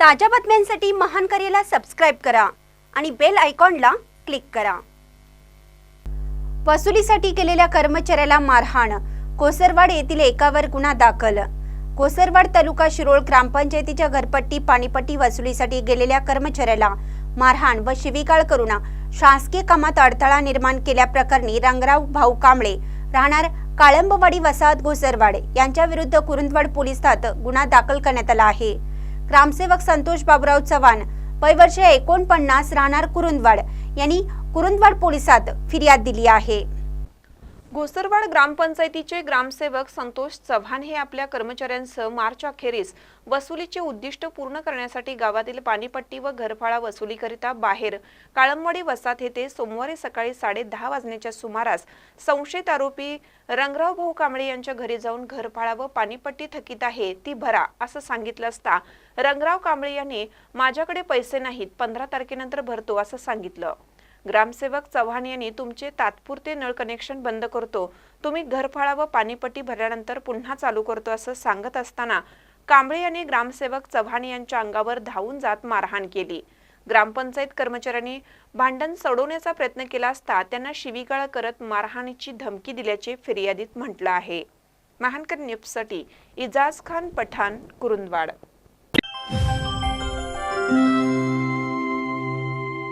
ताज्या बातम्यांसाठी महान करेला सबस्क्राईब करा आणि बेल आयकॉनला क्लिक करा. वसुलीसाठी केलेल्या कर्मचाऱ्याला मारहाण. कोसरवाड येथील एकावर गुन्हा दाखल. कोसरवाड तालुका शिरोळ ग्रामपंचायतीच्या घरपट्टी पाणीपट्टी वसुलीसाठी गेलेल्या कर्मचाऱ्याला मारहाण व शिवीगाळ करून शासकीय कामात अडथळा निर्माण केल्याप्रकरणी रंगराव भाऊ कांबळे राहणार काळंबवाडी वसाहत घोसरवाड. यांच्या विरुद्ध कुरुंदवाड पोलीस गुन्हा दाखल करण्यात आला आहे. ग्रामसेवक संतोष बाबुराव चव्हाण वय वर्ष एकोणपन्नास राहणार कुरुंदवाड यांनी कुरुंदवाड पोलिसात फिर्याद दिली आहे. घोसरवाड ग्रामपंचायतीचे ग्रामसेवक संतोष चव्हाण हे आपल्या कर्मचाऱ्यांसह मार्च अखेरीस वसुलीचे उद्दिष्ट पूर्ण करण्यासाठी गावातील पाणीपट्टी व घरफाळा वसुलीकरिता बाहेर काळंबडी वसाहत येथे सोमवारी सकाळी साडे दहा वाजण्याच्या सुमारास संशयित आरोपी रंगराव भाऊ कांबळे यांच्या घरी जाऊन घरफाळा व पाणीपट्टी थकीत आहे ती भरा असं सांगितलं असता रंगराव कांबळे यांनी माझ्याकडे पैसे नाहीत पंधरा तारखेनंतर भरतो असं सांगितलं. ग्रामसेवक चव्हाण यांनी तुमचे तात्पुरते नळ कनेक्शन बंद करतो. तुम्ही घरफाळा व पाणीपट्टी भरल्यानंतर पुन्हा चालू करतो असं सांगत असताना कांबळे यांनी ग्रामसेवक चव्हाण यांच्या अंगावर धावून जात मारहाण केली. ग्रामपंचायत कर्मचाऱ्यांनी भांडण सोडवण्याचा प्रयत्न केला असता त्यांना शिवीगाळ करत मारहाणीची धमकी दिल्याचे फिर्यादीत म्हटलं आहे. महानकर न्यूजसाठी इजाज खान पठाण कुरुंदवाड.